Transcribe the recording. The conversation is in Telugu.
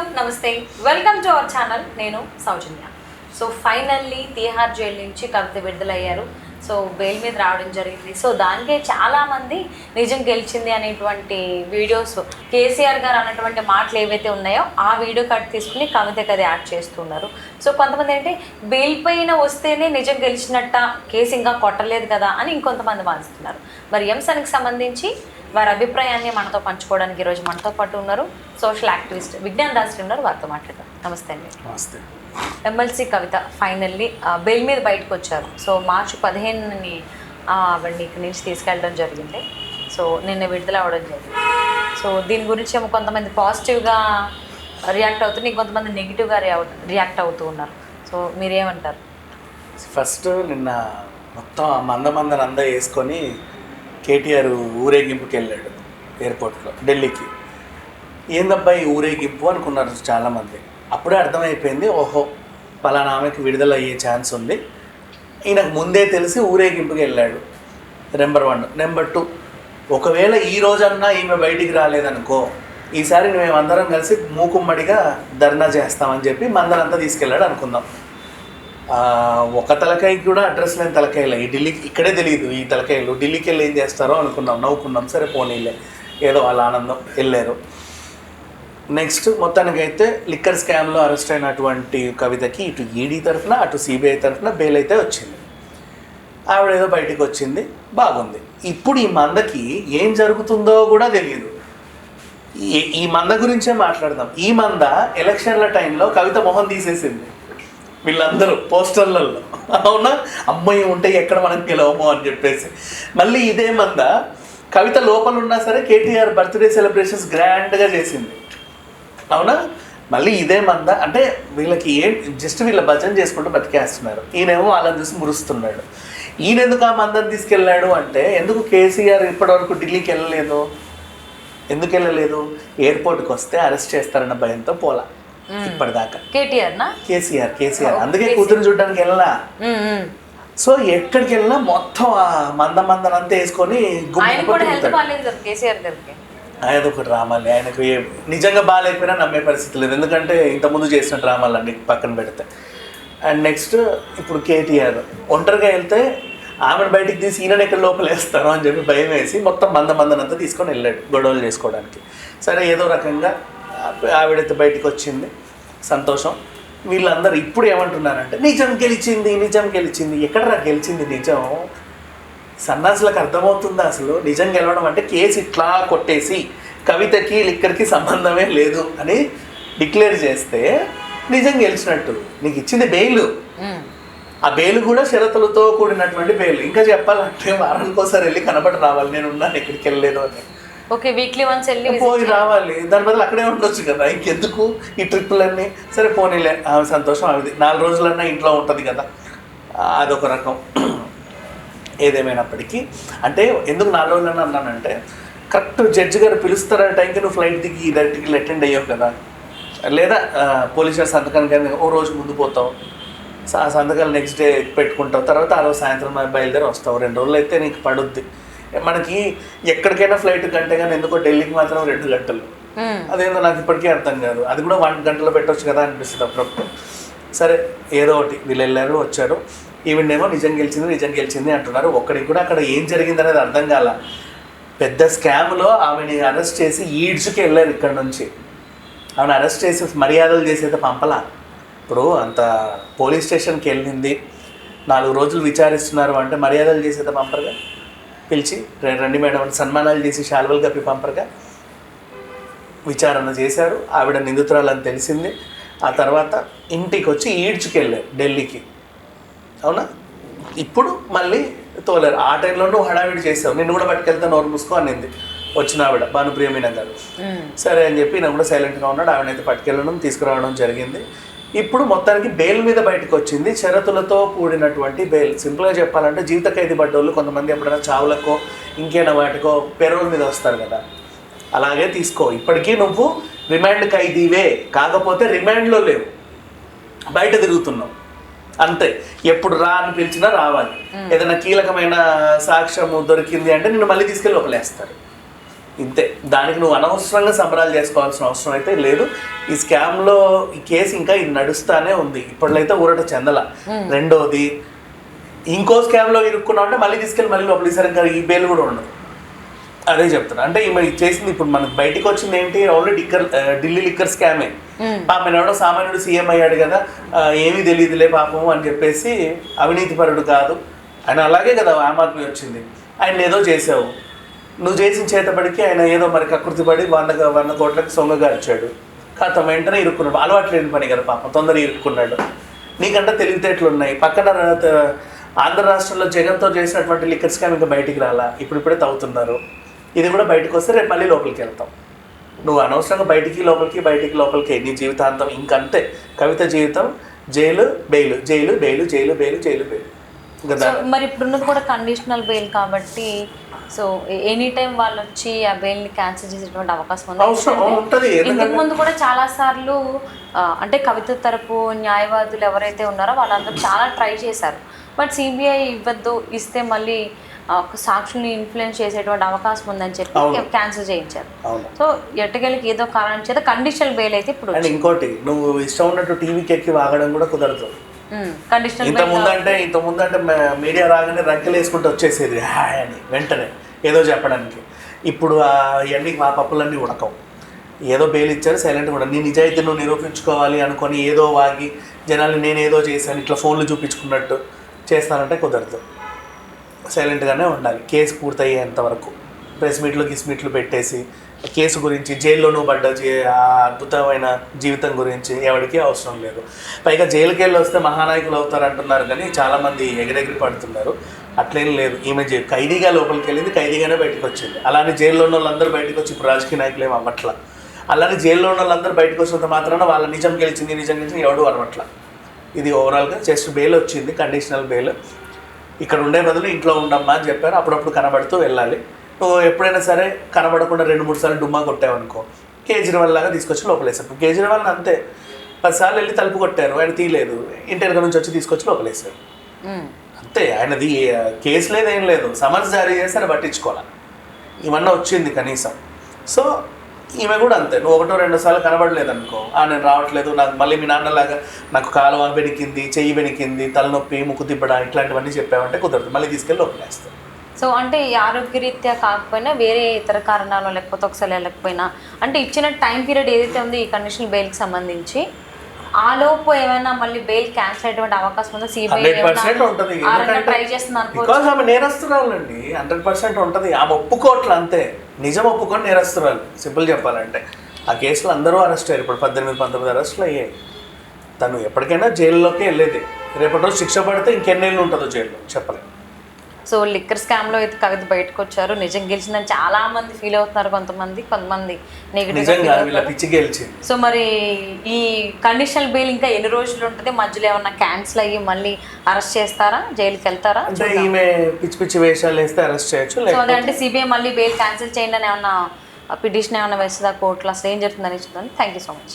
నమస్తే. వెల్కమ్ టు అవర్ ఛానల్ నేను Soujanya. So finally Tihar jail నుంచి కవిత విడుదలయ్యారు. సో బెయిల్ మీద రావడం జరిగింది. సో దానికే చాలామంది నిజం గెలిచింది అనేటువంటి వీడియోస్ కేసీఆర్ గారు అన్నటువంటి మాటలు ఏవైతే ఉన్నాయో ఆ వీడియో కట్ తీసుకుని కవితకి అది యాడ్ చేస్తున్నారు. సో కొంతమంది ఏంటి బెయిల్ పైన వస్తేనే నిజం గెలిచినట్ట కేసు ఇంకా కొట్టలేదు కదా అని ఇంకొంతమంది వాదిస్తున్నారు. మరి ఈ సంబంధించి వారి అభిప్రాయాన్ని మనతో పంచుకోవడానికి ఈరోజు మనతో పాటు ఉన్నారు సోషల్ యాక్టివిస్ట్ విజ్ఞాన్ దాస్ ఉన్నారు. వారితో మాట్లాడదాం. నమస్తే అండి. నమస్తే. ఎమ్మెల్సీ కవిత ఫైనల్లీ బెయిల్ మీద బయటకు వచ్చారు. సో మార్చి పదిహేనుని ఆవిడని ఇక్కడి నుంచి తీసుకెళ్ళడం జరిగింది. సో నిన్న విడుదల అవ్వడం జరిగింది. సో దీని గురించి ఏమో కొంతమంది పాజిటివ్గా రియాక్ట్ అవుతున్నారు ఇంకొంతమంది నెగిటివ్గా రియాక్ట్ అవుతూ ఉన్నారు. సో మీరేమంటారు? ఫస్ట్ నిన్న మొత్తం మంద మందని అందా వేసుకొని కేటీఆర్ ఊరేగింపుకి వెళ్ళాడు ఎయిర్పోర్ట్లో ఢిల్లీకి. ఏందబ్బా ఈ ఊరేగింపు అనుకున్నారు చాలామంది. అప్పుడే అర్థమైపోయింది ఓహో పలానా ఆమెకి విడుదల అయ్యే ఛాన్స్ ఉంది. ఈయనకు ముందే తెలిసి ఊరేగింపుకి వెళ్ళాడు. Number one. నెంబర్ టూ ఒకవేళ ఈ రోజన్నా ఈమె బయటికి రాలేదనుకో ఈసారి మేమందరం కలిసి మూకుమ్మడిగా ధర్నా చేస్తామని చెప్పి మందరంతా తీసుకెళ్ళాడు అనుకుందాం. ఒక తలకాయ కూడా అడ్రస్ లేని తలకాయలే ఈ ఢిల్లీకి ఇక్కడే తెలియదు ఈ తలకాయలు. ఢిల్లీకి వెళ్ళి ఏం చేస్తారో అనుకున్నాం నవ్వుకున్నాం. సరే పోనీలే ఏదో వాళ్ళ ఆనందం వెళ్ళారు. నెక్స్ట్ మొత్తానికైతే లిక్కర్ స్కామ్లో అరెస్ట్ అయినటువంటి కవితకి ఇటు ఈడీ తరఫున అటు సిబిఐ తరఫున బెయిల్ అయితే వచ్చింది. ఆవిడ ఏదో బయటికి వచ్చింది. బాగుంది. ఇప్పుడు ఈ మందకి ఏం జరుగుతుందో కూడా తెలియదు ఈ ఈ మంద గురించే మాట్లాడదాం. ఈ మంద ఎలక్షన్ల టైంలో కవిత మొహం తీసేసింది. వీళ్ళందరూ పోస్టర్లలో. అవునా? అమ్మాయి ఉంటే ఎక్కడ మనం గెలవము అని చెప్పేసి. మళ్ళీ ఇదే మంద. కవిత లోపల ఉన్నా సరే కేటీఆర్ బర్త్డే సెలబ్రేషన్స్ గ్రాండ్గా చేసింది. అవునా? మళ్ళీ ఇదే మంద. అంటే వీళ్ళకి ఏం జస్ట్ వీళ్ళ భజన చేసుకుంటూ బతికేస్తున్నారు. ఈయనేమో వాళ్ళని చూసి మురుస్తున్నాడు. ఈయన ఎందుకు ఆ మందని తీసుకెళ్ళాడు అంటే ఎందుకు కేసీఆర్ ఇప్పటివరకు ఢిల్లీకి వెళ్ళలేదు? ఎందుకు వెళ్ళలేదు? ఎయిర్పోర్ట్కి వస్తే అరెస్ట్ చేస్తారన్న భయంతో పోలా. ఇప్పటిదాకా. కేటీఆర్నా కేసీఆర్ కేసీఆర్. అందుకే కూతురు చూడడానికి వెళ్ళలా సో ఎక్కడికి వెళ్ళినా మొత్తం మంద మందనంతా వేసుకొని ఆయన ఒక డ్రామాలే ఆయనకు నిజంగా బాగాలేకపోయినా నమ్మే పరిస్థితి లేదు. ఎందుకంటే ఇంతకుముందు చేసిన డ్రామాలన్నీ పక్కన పెడితే. అండ్ నెక్స్ట్ ఇప్పుడు కేటీఆర్. ఒంటరిగా వెళ్తే ఆమెను బయటికి తీసి ఈయన ఎక్కడ లోపల వేస్తాను అని చెప్పి భయం వేసి మొత్తం మంద మందనంతా తీసుకొని వెళ్ళాడు గొడవలు చేసుకోవడానికి. సరే ఏదో రకంగా ఆవిడైతే బయటికి వచ్చింది. సంతోషం. వీళ్ళందరూ ఇప్పుడు ఏమంటున్నారంటే నిజం గెలిచింది నిజం గెలిచింది. ఎక్కడరా గెలిచింది నిజం? సన్నాసులకు అర్థమవుతుందా అసలు? నిజం గెలవడం అంటే కేసు ఇట్లా కొట్టేసి కవితకి లిక్కర్కి సంబంధమే లేదు అని డిక్లేర్ చేస్తే నిజం గెలిచినట్టు. నీకు ఇచ్చింది బెయిల్. ఆ బెయిల్ కూడా షరతులతో కూడినటువంటి బెయిల్. ఇంకా చెప్పాలంటే వారానికి ఒకసారి వెళ్ళి కనబడి రావాలి. నేను ఉన్నాను ఎక్కడికి వెళ్ళలేదు అని. ఓకే వీక్లీ వన్స్ వెళ్ళి పోయి రావాలి. దాని బదులు అక్కడే ఉండొచ్చు కదా. ఇంకెందుకు? ఈ ట్రిప్పులన్నీ. సరే పోనీలే. ఆమె సంతోషం ఆమెది నాలుగు రోజులన్నా ఇంట్లో ఉంటుంది కదా. అదొక రకం. ఏదేమైనప్పటికీ. అంటే ఎందుకు నాలుగు రోజులన్నా అన్నానంటే కరెక్ట్ జడ్జి గారు పిలుస్తారా టైంకి నువ్వు ఫ్లైట్ దిగి డైరెక్ట్గా అటెండ్ అయ్యావు కదా. లేదా పోలీసుల సంతకానికి కానీ ఓ రోజు ముందు పోతావు. ఆ సంతకాలు నెక్స్ట్ డే పెట్టుకుంటావు. తర్వాత ఆ రోజు సాయంత్రం బయలుదేరి వస్తావు. రెండు రోజులు అయితే నీకు పడుద్ది. మనకి ఎక్కడికైనా ఫ్లైట్ గంట కానీ ఎందుకో ఢిల్లీకి మాత్రం రెండు గంటలు. అదేందో నాకు ఇప్పటికీ అర్థం కాదు. అది కూడా వన్ గంటలో పెట్టొచ్చు కదా అనిపిస్తుంది అప్పుడప్పుడు. సరే ఏదో ఒకటి వీళ్ళు వెళ్ళారు వచ్చారు. ఈవిడేమో నిజం గెలిచింది నిజం గెలిచింది అంటున్నారు. ఒక్కడికి కూడా అక్కడ ఏం జరిగింది అనేది అర్థం కాల. పెద్ద స్కామ్లో ఆమెని అరెస్ట్ చేసి ఈడ్చుకి వెళ్ళారు ఇక్కడ నుంచి. ఆమెను అరెస్ట్ చేసి మర్యాదలు చేసేది పంపలా. ఇప్పుడు అంత పోలీస్ స్టేషన్కి వెళ్ళింది. నాలుగు రోజులు విచారిస్తున్నారు అంటే మర్యాదలు చేసేది పంపరుగా? పిలిచి రండి మేడం అని సన్మానాలు చేసి శాల్వలు కప్పి పంపరగా విచారణ చేశారు. ఆవిడ నిందితురాలని తెలిసింది. ఆ తర్వాత ఇంటికి వచ్చి ఈడ్చుకెళ్ళారు ఢిల్లీకి. అవునా? ఇప్పుడు మళ్ళీ తోలేరు. ఆ టైంలో నువ్వు హడావిడి చేసావు నిన్ను కూడా పట్టుకెళ్తాను నోరు మూసుకో అనింది. వచ్చిన ఆవిడ భానుప్రియమీన గారు. సరే అని చెప్పి నేను కూడా సైలెంట్గా ఉన్నాడు ఆవిడనైతే పట్టుకెళ్ళడం తీసుకురావడం జరిగింది. ఇప్పుడు మొత్తానికి బెయిల్ మీద బయటకు వచ్చింది షరతులతో కూడినటువంటి బెయిల్. సింపుల్గా చెప్పాలంటే జీవిత ఖైదీ పడ్డోళ్ళు కొంతమంది ఎప్పుడైనా చావులకో ఇంకేనా వాటికో పెరోల్ మీద వస్తారు కదా. అలాగే తీసుకో. ఇప్పటికీ నువ్వు రిమాండ్ ఖైదీవే. కాకపోతే రిమాండ్లో లేవు. బయట తిరుగుతున్నావు. అంతే. ఎప్పుడు రా అని పిలిచినా రావాలి. ఏదైనా కీలకమైన సాక్ష్యము దొరికింది అంటే నిన్ను మళ్ళీ తీసుకెళ్ళి లోపలేస్తారు. ఇంతే. దానికి నువ్వు అనవసరంగా సంబరాలు చేసుకోవాల్సిన అవసరం అయితే లేదు. ఈ స్కామ్లో ఈ కేసు ఇంకా నడుస్తానే ఉంది. ఇప్పట్లో ఊరట చెందల. రెండోది ఇంకో స్కామ్లో ఇరుక్కున్నావు అంటే మళ్ళీ తీసుకెళ్ళి మళ్ళీ లోపలికి సరే ఇంకా ఈ బెయిల్ కూడా ఉండదు. అదే చెప్తున్నా. అంటే ఈమె ఇది చేసింది ఇప్పుడు మనకి బయటికి వచ్చింది ఏంటి? ఓన్లీ లిక్కర్ ఢిల్లీ లిక్కర్ స్కామే. పాపం ఎవడో సామాన్యుడు సీఎం అయ్యాడు కదా. ఏమీ తెలియదులే పాపం అని చెప్పేసి అవినీతిపరుడు కాదు. ఆయన అలాగే కదా ఆమ్ ఆద్మీ వచ్చింది. ఆయన ఏదో చేసావు. నువ్వు చేసిన చేతబడికి ఆయన ఏదో మరి కకృతి పడి వంద వంద కోట్లకు సొంగగా కాత వెంటనే ఇరుక్కున్నాడు. అలవాటు లేని పని కదా పాపం తొందరగా ఇరుక్కున్నాడు. నీకంటే తెలివితేటలు ఉన్నాయి పక్కన ఆంధ్ర రాష్ట్రంలో జగన్తో చేసినటువంటి లిక్కర్ స్కామ్ ఇంకా బయటికి రాలా? ఇప్పుడు ఇప్పుడే తవ్వుతున్నారు. ఇది కూడా బయటకు వస్తే రేపు మళ్ళీ లోపలికి వెళ్తాం. నువ్వు అనవసరంగా బయటికి లోపలికి బయటికి లోపలికి. నీ జీవితాంతం ఇంకంతే. కవిత జీవితం jail bail jail bail jail bail jail bail. మరి ఇప్పుడున్నది కూడా కండిషనల్ బెయిల్ కాబట్టి సో ఎనీ టైం వాళ్ళు వచ్చి ఆ బెయిల్ని క్యాన్సిల్ చేసేటువంటి అవకాశం ఉంది? ఉంటది. ఇంతకు ముందు కూడా చాలా సార్లు అంటే కవిత తరపు న్యాయవాదులు ఎవరైతే ఉన్నారో వాళ్ళందరూ చాలా ట్రై చేశారు. బట్ సిబిఐ ఇవ్వద్దు ఇస్తే మళ్ళీ సాక్షుల్ని ఇన్ఫ్లుయెన్స్ చేసేటువంటి అవకాశం ఉందని చెప్పి. క్యాన్సిల్ చేయించారు. సో ఎట్టకెళ్ళకి ఏదో కారణం చేత కండిషనల్ బెయిల్ అయితే ఇప్పుడు ఇంకోటి నువ్వు ఇష్టం ఉన్నట్టు టీవీకి ఎక్కి వాగడం కూడా కుదరదు. ఇంత ముందంటే ఇంత ముందంటే మీడియా రాగానే రంకెలు వేసుకుంటూ వచ్చేసేది. హాయ్ అని వెంటనే ఏదో చెప్పడానికి. ఇప్పుడు ఆ ఇవన్నీ మా పప్పులన్నీ ఉడకవు. ఏదో బెయిల్ ఇచ్చారు సైలెంట్గా కూడా నీ నిజాయితీ నువ్వు నిరూపించుకోవాలి అనుకొని ఏదో వాగి జనాల్ని నేను ఏదో చేశాను ఇట్లా ఫోన్లు చూపించుకున్నట్టు చేస్తానంటే కుదరదు. సైలెంట్గానే ఉండాలి. కేసు పూర్తయ్యేంత వరకు. ప్రెస్ మీట్లు గిస్ మీట్లు పెట్టేసి కేసు గురించి జైల్లో నువ్వు పడ్డ అద్భుతమైన జీవితం గురించి ఎవరికి అవసరం లేదు. పైగా జైలుకి వెళ్ళి వస్తే మహానాయకులు అవుతారు అంటున్నారు కానీ చాలామంది ఎగిరెగిరి పడుతున్నారు. అట్లేం లేదు. ఈమె జై- ఖైదీగా లోపలికి వెళ్ళింది ఖైదీగానే బయటకు వచ్చింది. అలానే జైల్లో ఉన్న వాళ్ళందరూ బయటకు వచ్చి ఇప్పుడు రాజకీయ నాయకులు ఏమి అవ్వట్లా? అలానే జైల్లో ఉన్న వాళ్ళందరూ బయటకు వచ్చినంత మాత్రాన వాళ్ళ నిజం గెలిచింది నిజం గెలిచింది ఎవడు అనవట్ల ఇది ఓవరాల్గా జస్ట్ బెయిల్ వచ్చింది కండిషనల్ బెయిల్. ఇక్కడ ఉండే బదులు ఇంట్లో ఉండమ్మా అని చెప్పారు. అప్పుడప్పుడు కనబడుతూ వెళ్ళాలి. ఎప్పుడైనా సరే కనబడకుండా రెండు మూడు సార్లు డుమ్మా కొట్టావనుకో కేజ్రీవాల్ లాగా తీసుకొచ్చి లోపలేసారు కేజ్రీవాల్ అంతే. పదిసార్లు వెళ్ళి తలుపు కొట్టారు ఆయన తీయలేదు. ఇంటి వెనక నుంచి వచ్చి తీసుకొచ్చి లోపలేశారు. అంతే ఆయనది కేసు లేదు ఏం లేదు. సమన్స్ జారీ చేస్తే ఆయన పట్టించుకోవాలి. ఇవన్నీ వచ్చింది కనీసం. సో ఈమె కూడా అంతే. నువ్వు ఒకటో రెండు సార్లు కనబడలేదు అనుకో ఆ నేను రావట్లేదు నాకు మళ్ళీ మీ నాన్నలాగా నాకు కాలువ బెనికింది చెయ్యి బెనికింది తలనొప్పి ముక్కు తిప్పడా ఇట్లాంటివన్నీ చెప్పావంటే కుదరదు. మళ్ళీ తీసుకెళ్ళి లోపలేస్తాను సో అంటే ఈ ఆరోగ్యరీత్యా కాకపోయినా వేరే ఇతర కారణాలు లేకపోతే ఒకసారి వెళ్ళకపోయినా అంటే ఇచ్చిన టైం పీరియడ్ ఏదైతే ఉందో ఈ కండిషనల్ బెయిల్కి సంబంధించి ఆ లోపు ఏమైనా మళ్ళీ బెయిల్ క్యాన్సిల్ అయ్యేటువంటి అవకాశం ఉందా? సిబిఐ ట్రై చేస్తుంది నేరస్తురాలండి. హండ్రెడ్ పర్సెంట్ ఉంటుంది. ఆమె ఒప్పుకోవట్లే అంతే. నిజం ఒప్పుకొని నేరస్తురాలు. సింపుల్ చెప్పాలంటే. ఆ కేసులో అందరూ అరెస్ట్ అయ్యారు. ఇప్పుడు పద్దెనిమిది పంతొమ్మిది అరెస్టులు అయ్యాయి. తను ఎప్పటికైనా జైల్లోకి వెళ్ళేది. రేపటి రోజు శిక్ష పడితే ఇంకెన్నేళ్ళు ఉంటుందో జైల్లో? చెప్పలేం. సో లిక్కర్ స్కామ్లో అయితే కవిత బయటకు వచ్చారు నిజం గెలిచిందని చాలా మంది ఫీల్ అవుతున్నారు కొంతమంది. కొంతమంది నెగిటివ్ సో మరి ఈ కండిషనల్ బెయిల్ ఇంకా ఎన్ని రోజులు ఉంటుంది? మధ్యలో ఏమన్నా క్యాన్సిల్ అయ్యి మళ్ళీ అరెస్ట్ చేస్తారా? జైలుకి వెళ్తారా? ఈమె పిచ్చి పిచ్చి వేషాలు వేస్తే అరెస్ట్ చేయొచ్చు సో అదంటే సిబిఐ మళ్ళీ బెయిల్ క్యాన్సిల్ చేయండి అని ఏమన్నా పిటిషన్ ఏమన్నా వేస్తుందా? కోర్టులో అసలు ఏం జరుగుతుందని చూద్దాం. Thank you so much